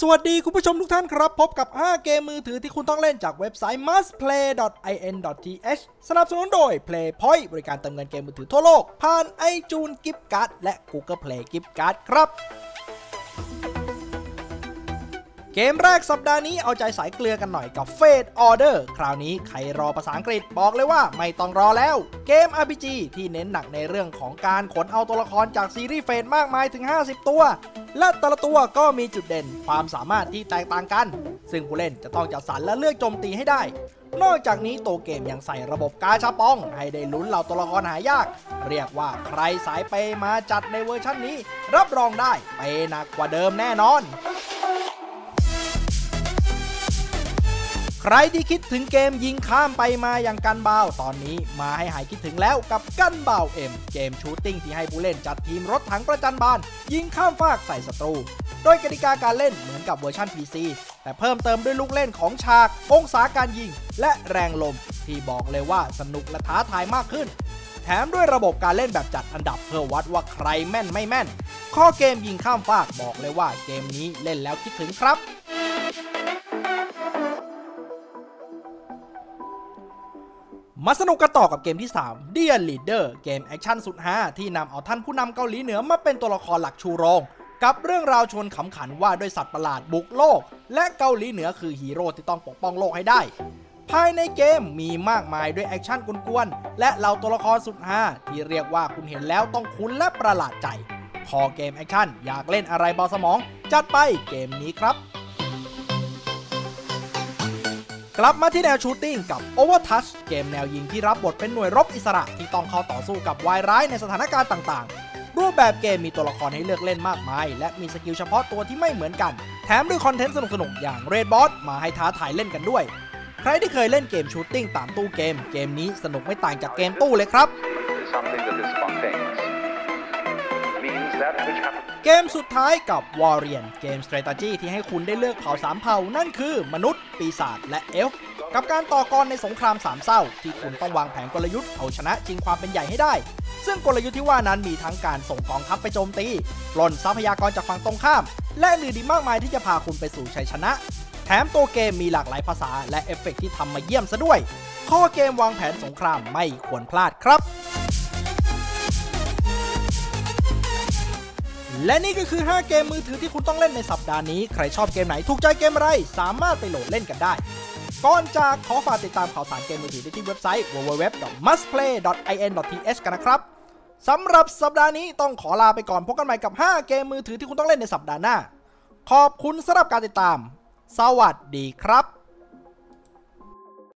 สวัสดีคุณผู้ชมทุกท่านครับ พบกับ 5 เกมมือถือที่คุณต้องเล่นจากเว็บไซต์ mustplay.in.th สนับสนุนโดย Playpoint บริการเติมเงินเกมมือถือทั่วโลก ผ่าน iTunes Gift Card และ Google Play Gift Card ครับ เกมแรกสัปดาห์นี้เอาใจสายเกลือกันหน่อยกับ Fate Order คราวนี้ใครรอภาษาอังกฤษบอกเลยว่าไม่ต้องรอแล้ว เกม RPG ที่เน้นหนักในเรื่องของการขนเอาตัวละครจากซีรีส์เฟดมากมายถึง 50 ตัว และแต่ละตัวก็มีจุดเด่นความสามารถที่แตกต่างกัน ซึ่งผู้เล่นจะต้องจัดสรรและเลือกโจมตีให้ได้ นอกจากนี้ตัวเกมยังใส่ระบบกาชาปอง ให้ได้ลุ้นเหล่าตัวละครหายาก เรียกว่าใครสายเปมาจัดในเวอร์ชันนี้ รับรองได้เปหนักกว่าเดิมแน่นอน ใครที่คิดถึงเกมยิงข้ามไปมาอย่างกันเบาตอนนี้มาให้หายคิดถึงแล้วกับกันเบาเอ็มเกมชูตติ้งที่ให้ผู้เล่นจัดทีมรถถังประจันบาน ยิงข้ามฟากใส่ศัตรู โดยกติกาการเล่นเหมือนกับเวอร์ชัน PC แต่เพิ่มเติมด้วยลูกเล่นของฉาก องศาการยิง และแรงลม ที่บอกเลยว่าสนุกและท้าทายมากขึ้น แถมด้วยระบบการเล่นแบบจัดอันดับเพื่อวัดว่าใครแม่นไม่แม่น ข้อเกมยิงข้ามฟากบอกเลยว่าเกมนี้เล่นแล้วคิดถึงครับ มาสนุกกันต่อกับเกมที่ 3 Dear Leader เกมแอคชั่นสุดฮาที่นำเอาท่านผู้นำเกาหลีเหนือมาเป็นตัวละครหลักชูโรง กับเรื่องราวชวนขำขันว่าด้วยสัตว์ประหลาดบุกโลก และเกาหลีเหนือคือฮีโร่ที่ต้องปกป้องโลกให้ได้ ภายในเกมมีมากมายด้วยแอคชั่นกวนๆ และเหล่าตัวละครสุดฮาที่เรียกว่าคุณเห็นแล้วต้องคุ้นและประหลาดใจคอเกมแอคชั่นอยากเล่นอะไรเบาสมอง จัดไปเกมนี้ครับ กลับมาที่แนวชูตติ้งกับ Overtouch เกมแนวยิงที่รับบทเป็นหน่วยรบอิสระที่ต้องเข้าต่อสู้กับวายร้ายในสถานการณ์ต่างๆ รูปแบบเกมมีตัวละครให้เลือกเล่นมากมาย และมีสกิลเฉพาะตัวที่ไม่เหมือนกัน แถมด้วยคอนเทนต์สนุกๆ อย่าง Red Boss มาให้ท้าทายเล่นกันด้วย ใครที่เคยเล่นเกมชูตติ้งตามตู้เกม เกมนี้สนุกไม่ต่างจากเกมตู้เลยครับ เกมสุดท้ายกับ Warrior เกม Strategy ที่ให้คุณได้เลือกเผ่าสามเผ่า นั่นคือมนุษย์ ปีศาจและเอลฟ์กับการต่อกรในสงครามสามเศร้า ที่คุณต้องวางแผนกลยุทธ์เอาชนะจริงความเป็นใหญ่ให้ได้ ซึ่งกลยุทธ์ที่ว่านั้นมีทั้งการส่งกองทัพไปโจมตีปล้นทรัพยากรจากฝั่งตรงข้าม และอื่นดีมากมายที่จะพาคุณไปสู่ชัยชนะ แถมตัวเกมมีหลากหลายภาษาและเอฟเฟกต์ที่ทำมาเยี่ยมซะด้วย ข้อเกมวางแผนสงครามไม่ควรพลาดครับ และนี่ก็คือ 5 เกมมือถือที่คุณต้องเล่นในสัปดาห์นี้ ใครชอบเกมไหนถูกใจเกมอะไร สามารถไปโหลดเล่นกันได้ ก่อนจากขอฝากติดตามข่าวสารเกมมือถือได้ที่เว็บไซต์ www.mustplay.in.th กันนะครับสำหรับสัปดาห์นี้ต้องขอลาไปก่อนพบกันใหม่กับ 5 เกมมือถือที่คุณต้องเล่นในสัปดาห์หน้า ขอบคุณสำหรับการติดตาม สวัสดีครับ